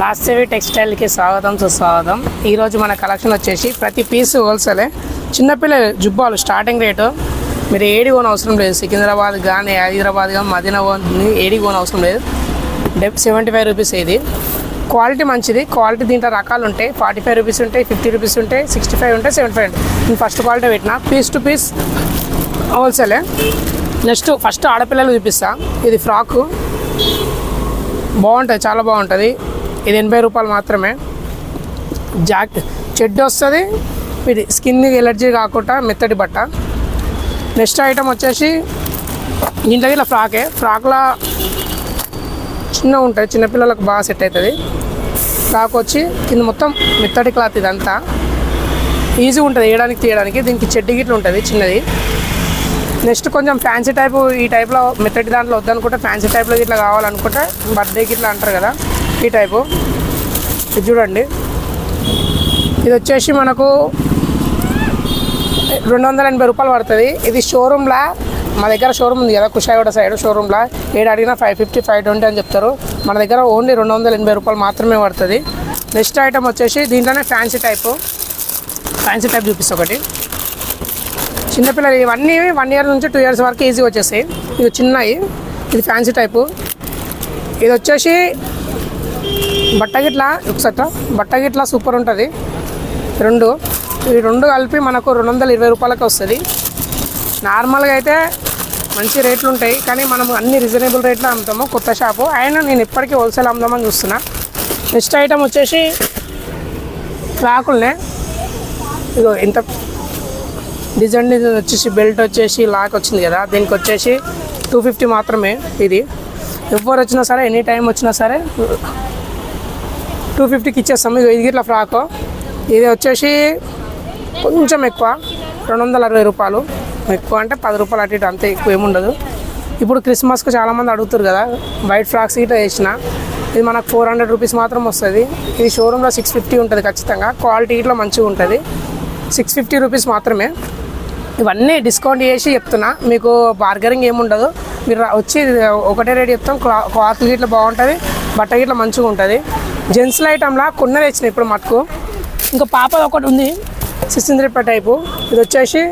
Last సేవి టెక్స్టైల్కి స్వాగతం సుస్వాగతం. ఈరోజు మన కలెక్షన్ వచ్చేసి ప్రతి పీస్ హోల్సేలే. చిన్నపిల్లలు జుబ్బాలు స్టార్టింగ్ రేటు మీరు ఏడి కొన అవసరం లేదు. సికింద్రాబాద్ కానీ హైదరాబాద్ కానీ మదీనాబాద్ ఏడి కొన అవసరం లేదు. డెబ్ సెవెంటీ ఫైవ్ రూపీస్ ఇది. క్వాలిటీ మంచిది. క్వాలిటీ దీంట్లో రకాలు ఉంటాయి. ఫార్టీ ఫైవ్ రూపీస్ ఉంటాయి ఫిఫ్టీ రూపీస్ ఉంటాయి సిక్స్టీ ఫైవ్ ఉంటాయి సెవెంటీ ఫైవ్ ఉంటాయి. నేను ఫస్ట్ క్వాలిటీ పెట్టిన. పీస్ టు పీస్ హోల్సేలే నెక్స్ట్ ఫస్ట్ ఆడపిల్లలు చూపిస్తా. ఇది ఫ్రాకు. బాగుంటుంది. చాలా బాగుంటుంది. ఇది ఎనభై రూపాయలు మాత్రమే. జాక్ చెడ్డ వస్తుంది ఇది స్కిన్ ఎలర్జీ కాకుండా మెత్తటి బట్ట. నెక్స్ట్ ఐటమ్ వచ్చేసి దీంట్లో ఇలా ఫ్రాకే. ఫ్రాక్లా చిన్న ఉంటుంది చిన్నపిల్లలకు బాగా సెట్ అవుతుంది ఫ్రాక్ వచ్చి కింద మొత్తం మెత్తటి క్లాత్ ఇదంతా. ఈజీ ఉంటుంది వేయడానికి తీయడానికి. దీనికి చెడ్డి గిట్లు ఉంటుంది చిన్నది. నెక్స్ట్ కొంచెం ఫ్యాన్సీ టైపు ఈ టైప్లో మెత్తటి దాంట్లో వద్దనుకుంటే ఫ్యాన్సీ టైప్లో ఇట్లా కావాలనుకుంటే బర్త్డేకి గిట్లా అంటారు కదా. ఈ టైపు. ఇది చూడండి. ఇది వచ్చేసి మనకు రెండు వందల ఎనభై రూపాయలు పడుతుంది. ఇది షోరూమ్లా మా దగ్గర షోరూమ్ ఉంది కదా కుషాయిగూడ సైడ్ షోరూమ్లా ఏడు అడిగినా ఫైవ్ ఫిఫ్టీ ఫైవ్ ట్వంటీ అని చెప్తారు. మన దగ్గర ఓన్లీ రెండు వందల ఎనభై రూపాయలు మాత్రమే పడుతుంది. నెక్స్ట్ ఐటమ్ వచ్చేసి దీంట్లోనే ఫ్యాన్సీ టైపు ఫ్యాన్సీ టైప్ చూపిస్తా ఒకటి. చిన్నపిల్లలు ఇవన్నీ వన్ ఇయర్ నుంచి టూ ఇయర్స్ వరకు ఈజీగా వచ్చేసాయి ఇవి చిన్నవి. ఇది ఫ్యాన్సీ టైపు ఇది వచ్చేసి బట్ట గిట్ల ఒకసారి బట్ట గిట్ల సూపర్ ఉంటుంది. రెండు. ఈ రెండు కలిపి మనకు రెండు వందల ఇరవై రూపాయలకి వస్తుంది. నార్మల్గా అయితే మంచి రేట్లు ఉంటాయి కానీ మనం అన్ని రీజనబుల్ రేట్లో అమ్ముతాము కొత్త షాపు. అయినా నేను ఇప్పటికీ హోల్సేల్ అమ్ముదామని చూస్తున్నా. నెక్స్ట్ ఐటమ్ వచ్చేసి ఫ్రాకుల్నే. ఇగో ఎంత డిజైన్ డిజైన్ వచ్చేసి బెల్ట్ వచ్చేసి లాక్ వచ్చింది కదా దీనికి వచ్చేసి టూ ఫిఫ్టీ మాత్రమే ఇది. ఎవరు వచ్చినా సరే ఎనీ టైం వచ్చినా సరే టూ ఫిఫ్టీకి ఇచ్చేస్తాము ఇది గిట్ల ఇట్లా ఫ్రాక్. ఇది వచ్చేసి కొంచెం ఎక్కువ రెండు వందల అరవై రూపాయలు. ఎక్కువ అంటే పది రూపాయలు అటు ఇటు అంతే ఎక్కువ ఏముండదు ఇప్పుడు క్రిస్మస్కి చాలామంది అడుగుతారు కదా వైట్ ఫ్రాక్స్ ఇట్లా వేసిన ఇది మనకు ఫోర్ హండ్రెడ్ రూపీస్ మాత్రం వస్తుంది. ఇది షోరూంలో సిక్స్ ఫిఫ్టీ ఉంటుంది ఖచ్చితంగా క్వాలిటీ ఇట్లా మంచిగా ఉంటుంది. సిక్స్ ఫిఫ్టీ రూపీస్ మాత్రమే. ఇవన్నీ డిస్కౌంట్ చేసి చెప్తున్నా మీకు బార్గరింగ్ ఏముండదు మీరు వచ్చి ఒకటే రేట్ చెప్తాం క్లా- క్లాత్ గిట్ల బాగుంటుంది. బట్ట గిట్ల మంచిగా ఉంటుంది. జెంట్స్ల ఐటమ్లా కొన్న తెచ్చిన ఇప్పుడు మటుకు. ఇంకా పాపది ఒకటి ఉంది సిక్స్టీన్ టైపు. ఇది వచ్చేసి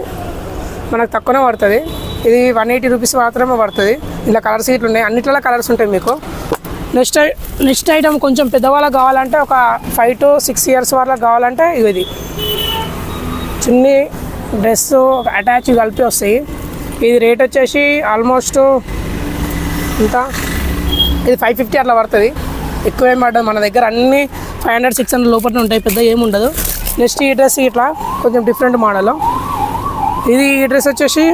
మనకు తక్కువనే పడుతుంది. ఇది వన్ ఎయిటీ రూపీస్ మాత్రమే పడుతుంది. ఇలా కలర్స్ ఇట్లు ఉన్నాయి. అన్నిట్లలో కలర్స్ ఉంటాయి మీకు. నెక్స్ట్ నెక్స్ట్ ఐటమ్ కొంచెం పెద్దవాళ్ళకి కావాలంటే ఒక ఫైవ్ టు సిక్స్ ఇయర్స్ వాళ్ళకి కావాలంటే ఇది చున్నీ డ్రెస్ అటాచ్ కలిపి వస్తాయి. ఇది రేట్ వచ్చేసి ఆల్మోస్ట్ ఇంకా ఇది ఫైవ్ ఫిఫ్టీ అట్లా పడుతుంది. ఎక్కువ ఏం పడదు. మన దగ్గర అన్ని ఫైవ్ హండ్రెడ్ సిక్స్ హండ్రెడ్ లోపల ఉంటాయి. పెద్ద ఏముండదు ఉండదు. నెక్స్ట్ ఈ డ్రెస్ ఇట్లా కొంచెం డిఫరెంట్ మోడల్ ఇది ఈ డ్రెస్ వచ్చేసి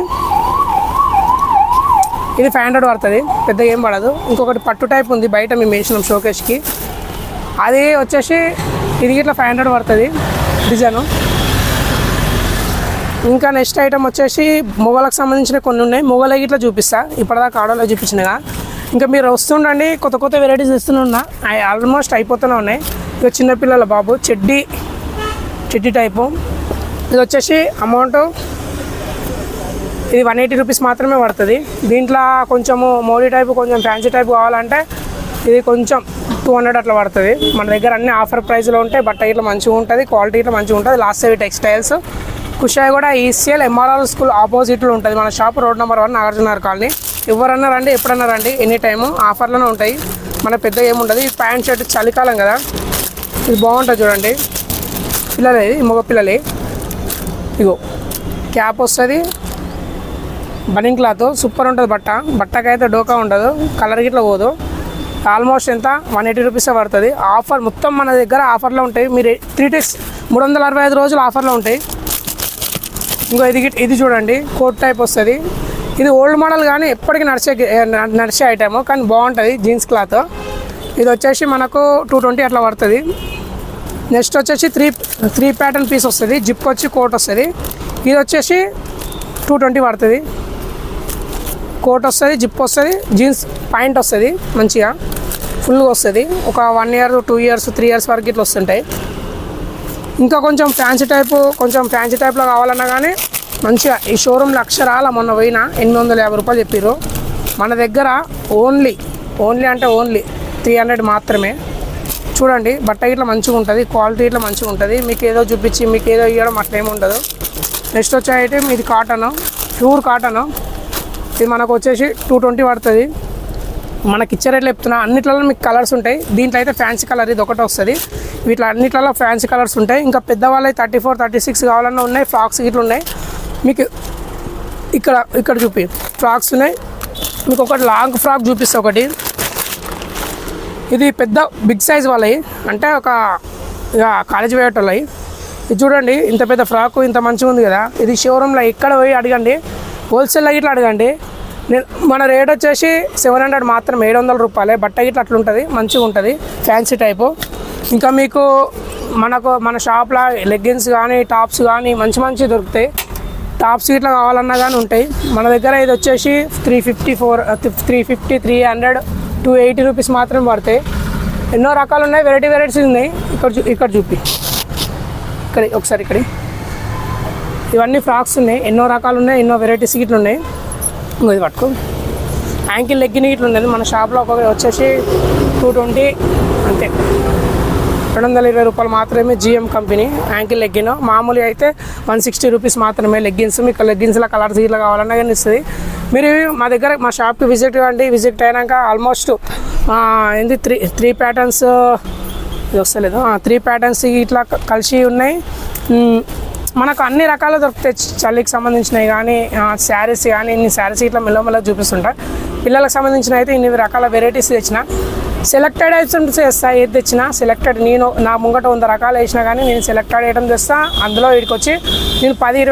ఇది ఫైవ్ హండ్రెడ్ పడుతుంది. పెద్ద ఏం పడదు. ఇంకొకటి పట్టు టైప్ ఉంది. బయట మేము వేసినాం షోకేష్కి అది వచ్చేసి ఇది ఇట్లా ఫైవ్ హండ్రెడ్ పడుతుంది. డిజైను. ఇంకా నెక్స్ట్ ఐటమ్ వచ్చేసి మొగలకు సంబంధించిన కొన్ని ఉన్నాయి. మొగలకి ఇట్లా చూపిస్తా. ఇప్పటిదాకా ఆడోలో చూపించినగా. ఇంకా మీరు వస్తుండండి కొత్త కొత్త వెరైటీస్ ఇస్తున్నా ఆల్మోస్ట్ అయిపోతూనే ఉన్నాయి. ఇక చిన్నపిల్లల బాబు చెడ్డీ చెడ్డీ టైపు ఇది వచ్చేసి అమౌంట్ ఇది వన్ ఎయిటీ రూపీస్ మాత్రమే పడుతుంది. దీంట్లో కొంచెము మోడీ టైపు కొంచెం ఫ్యాన్సీ టైప్ కావాలంటే ఇది కొంచెం టూ హండ్రెడ్ అట్లా పడుతుంది. మన దగ్గర అన్ని ఆఫర్ ప్రైస్లో ఉంటాయి. బట్ట ఇట్లా మంచిగా ఉంటుంది క్వాలిటీ ఇట్లా మంచిగా ఉంటుంది. Last సేవి textiles. కుషాయి కూడా ఈసీఎల్ ఎంఆర్ఆర్ స్కూల్ ఆపోజిట్లో ఉంటుంది. మన shop road number one Nagarjunagar colony. ఎవరన్నా రండి ఎప్పుడన్నా రండి ఎనీ టైము ఆఫర్లోనే ఉంటాయి. మన పెద్ద ఏముండదు ఈ ప్యాంట్ షర్ట్ చలికాలం కదా. ఇది బాగుంటుంది చూడండి. పిల్లలే ఇది మగ పిల్లలే. ఇగో క్యాప్ వస్తుంది. బనింగ్ క్లాత్ సూపర్ ఉంటుంది బట్ట. బట్టకైతే డోకా ఉండదు కలర్ గిట్లా పోదు. ఆల్మోస్ట్ ఎంత? వన్ ఎయిటీ రూపీస్ పడుతుంది. ఆఫర్ మొత్తం మన దగ్గర ఆఫర్లో ఉంటాయి. మీరు త్రీ డేస్ మూడు వందల అరవై ఐదు రోజులు ఆఫర్లో ఉంటాయి. ఇంకో ఇది గిట్- ఇది చూడండి. కోట్ టైప్ వస్తుంది. ఇది ఓల్డ్ మోడల్ కానీ ఎప్పటికీ నడిచే నడిచే ఐటమ్ కానీ బాగుంటుంది జీన్స్ క్లాత్ ఇది వచ్చేసి మనకు టూ ట్వంటీ అట్లా పడుతుంది. నెక్స్ట్ వచ్చేసి త్రీ త్రీ ప్యాటర్న్ పీస్ వస్తుంది. జిప్ వచ్చి కోట్ వస్తుంది. ఇది వచ్చేసి టూ ట్వంటీ పడుతుంది. కోట్ వస్తుంది జిప్ వస్తుంది జీన్స్ పాయింట్ వస్తుంది మంచిగా. ఫుల్గా వస్తుంది. ఒక one year two years three years వరకు ఇట్లా వస్తుంటాయి. ఇంకా కొంచెం ఫ్యాన్సీ టైపు కొంచెం ఫ్యాన్సీ టైప్లో కావాలన్నా కానీ మంచిగా ఈ షోరూంలో అక్షరాల మొన్న పోయిన ఎనిమిది వందల యాభై రూపాయలు చెప్పారు మన దగ్గర ఓన్లీ ఓన్లీ అంటే ఓన్లీ త్రీ హండ్రెడ్ మాత్రమే. చూడండి బట్ట ఇట్లా మంచిగా ఉంటుంది క్వాలిటీ ఇట్లా మంచిగా ఉంటుంది. మీకు ఏదో చూపించి మీకు ఏదో ఇవ్వడం అట్లా ఏమి ఉండదు. నెక్స్ట్ వచ్చి ఇది కాటన్ ప్యూర్ కాటన్ ఇది మనకు వచ్చేసి టూ ట్వంటీ పడుతుంది. మనకి ఇచ్చే రేట్లు చెప్తున్నా అన్నిట్లలో మీకు కలర్స్ ఉంటాయి. దీంట్లో అయితే ఫ్యాన్సీ కలర్ ఇది ఒకటి వస్తుంది. వీటిలో అన్నిట్లలో ఫ్యాన్సీ కలర్స్ ఉంటాయి. ఇంకా పెద్దవాళ్ళు థర్టీ ఫోర్ థర్టీ సిక్స్ కావాలన్నా ఉన్నాయి ఫ్రాక్స్ ఇట్లా ఉన్నాయి. మీకు ఇక్కడ ఇక్కడ చూపి. ఫ్రాక్స్ ఉన్నాయి. మీకు ఒకటి లాంగ్ ఫ్రాక్ చూపిస్తా ఒకటి. ఇది పెద్ద బిగ్ సైజ్ వాళ్ళవి. అంటే ఒక ఇక కాలేజ్ పోయేటోళ్ళవి. ఇది చూడండి ఇంత పెద్ద ఫ్రాక్ ఇంత మంచిగా ఉంది కదా. ఇది షోరూంలో ఎక్కడ పోయి అడగండి. హోల్సేల్లో ఇట్లా అడగండి. నేను మన రేట్ వచ్చేసి సెవెన్ హండ్రెడ్ మాత్రం ఏడు వందల రూపాయలే. బట్ట ఇట్లా అట్లా ఉంటుంది. మంచిగా ఉంటుంది. ఫ్యాన్సీ టైపు ఇంకా మీకు మనకు మన షాప్లో లెగ్గిన్స్ కానీ టాప్స్ కానీ మంచి మంచి దొరుకుతాయి. టాప్స్ ఇట్లా కావాలన్నా కానీ ఉంటాయి. మన దగ్గర ఇది వచ్చేసి three fifty four three fifty three hundred two eighty rupees మాత్రమే పడతాయి. ఎన్నో రకాలు ఉన్నాయి. వెరైటీ వెరైటీస్ ఉన్నాయి. ఇక్కడ చూ ఇక్కడ చూపి. ఇక్కడ ఒకసారి ఇక్కడ. ఇవన్నీ ఫ్రాక్స్ ఉన్నాయి. ఎన్నో రకాలు ఉన్నాయి. ఎన్నో వెరైటీస్ గిట్లు ఉన్నాయి. ఇంకో ఇది పట్టుకో. యాంకిల్ లెగ్గిన గిట్లు ఉన్నాయి మన షాప్లో ఒక వచ్చేసి టూ ట్వంటీ అంతే. రెండు వందల ఇరవై రూపాయలు మాత్రమే జిఎం కంపెనీ యాంకిల్ లెగ్గిన్ మామూలు అయితే వన్ సిక్స్టీ రూపీస్ మాత్రమే లెగ్గిన్స్ మీకు లెగ్గిన్స్లో కలర్స్ ఇట్లా కావాలన్నా కానీ ఇస్తుంది. మీరు మా దగ్గర మా షాప్కి విజిట్ ఇవ్వండి విజిట్ అయినాక ఆల్మోస్ట్ ఏంది త్రీ త్రీ ప్యాటర్న్స్ ఇది వస్తలేదు. త్రీ ప్యాటర్న్స్ ఇట్లా కలిసి ఉన్నాయి. మనకు అన్ని రకాలు దొరుకుతాయి చలికి సంబంధించినవి కానీ శారీస్ కానీ ఇన్ని శారీస్ ఇట్లా మెల్లమెల్ల చూపిస్తుంటా. పిల్లలకు సంబంధించిన అయితే ఇన్ని రకాల వెరైటీస్ తెచ్చిన. సెలెక్టెడ్ ఐటమ్స్ చేస్తా ఏది తెచ్చినా సెలెక్టెడ్ నేను నా ముంగట వంద రకాలు వేసినా కానీ నేను సెలెక్టెడ్ ఐటమ్ తెస్తా అందులో వీడికి వచ్చి నేను పది ఇరవై